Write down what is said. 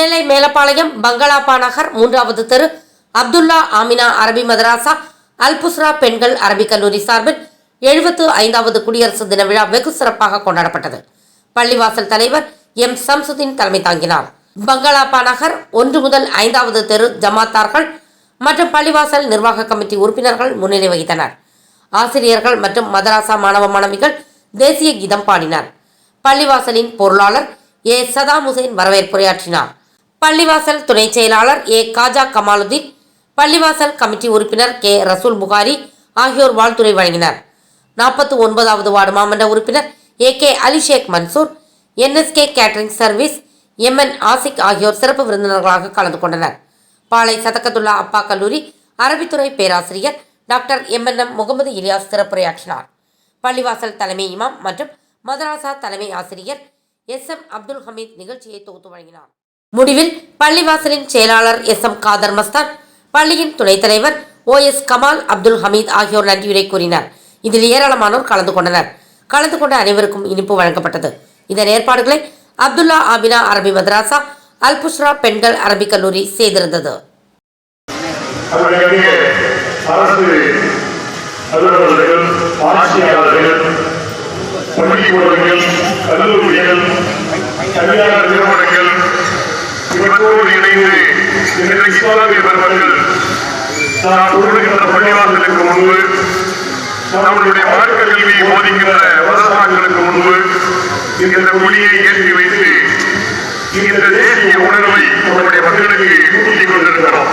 நெல்லை மேலப்பாளையம் பங்களாப்பா நகர் மூன்றாவது தெரு அப்துல்லா ஆமினா அரபி மதராசா அல்புஸ்ரா பெண்கள் அரபிக் கல்லூரி சார்பில் எழுபத்து ஐந்தாவது குடியரசு தின விழா வெகு சிறப்பாக கொண்டாடப்பட்டது. பள்ளிவாசல் தலைவர் எம். சம்சுதீன் தலைமை தாங்கினார். பங்களாப்பா நகர் ஒன்று முதல் ஐந்தாவது தெரு ஜமாத்தார்கள் மற்றும் பள்ளிவாசல் நிர்வாக கமிட்டி உறுப்பினர்கள் முன்னிலை வகித்தனர். ஆசிரியர்கள் மற்றும் மதராசா மாணவ மாணவிகள் தேசிய கீதம் பாடினர். பள்ளிவாசலின் பொருளாளர் ஏ. Saddam Hussein வரவேற்புரையாற்றினார். பள்ளிவாசல் துணை செயலாளர் ஏ காஜா கமாலுதீன் பள்ளிவாசல் கமிட்டி உறுப்பினர் கே ரசூல் புகாரி ஆகியோர் வாழ்த்துறை வழங்கினர். நாற்பத்தி ஒன்பதாவது வார்டு மாமன்ற உறுப்பினர் A K Alisheikh Mansoor NSK catering service MN Ashiq ஆகியோர் சிறப்பு விருந்தினர்களாக கலந்து கொண்டனர். பாளை சதக்கத்துல்லா அப்பா கல்லூரி அரபித்துறை பேராசிரியர் டாக்டர் எம்என்எம் முகமது இலியாஸ் சிறப்புரையாற்றினார். பள்ளிவாசல் தலைமை இமாம் மற்றும் மதராசா தலைமை ஆசிரியர் எஸ் எம் அப்துல் ஹமீத் நிகழ்ச்சியை தொகுத்து வழங்கினார். முடிவில் பள்ளிவாசலின் செயலாளர் எஸ் எம் காதர் மஸ்தான் பள்ளியின் துணைத் தலைவர் ஓ எஸ் கமால் அப்துல் ஹமீத் ஆகியோர் நன்றியுரை கூறினார். இதில் ஏராளமானோர் கலந்து கொண்டனர். கலந்து கொண்ட அனைவருக்கும் இனிப்பு வழங்கப்பட்டது. இதன் ஏற்பாடுகளை அப்துல்லா ஆபினா அரபி மதராசா அல்புஷ்ரா பெண்கள் அரபிக் கல்லூரி செய்திருந்தது. அலுவலர்கள் ஆட்சியாளர்கள் பள்ளிக்கூடங்கள் கல்லூரிகள் இவற்றோடு இஸ்லாமிய பெருமக்கள் பள்ளிவாசலுக்கு முன்பு நம்மளுடைய மார்க்க கல்வியை போதிக்கின்ற முன்பு இந்த மொழியை ஏற்றி வைத்து இந்த தேசிய உணர்வை நம்முடைய மக்களுக்கு ஊட்டிக் கொண்டிருக்கிறோம்.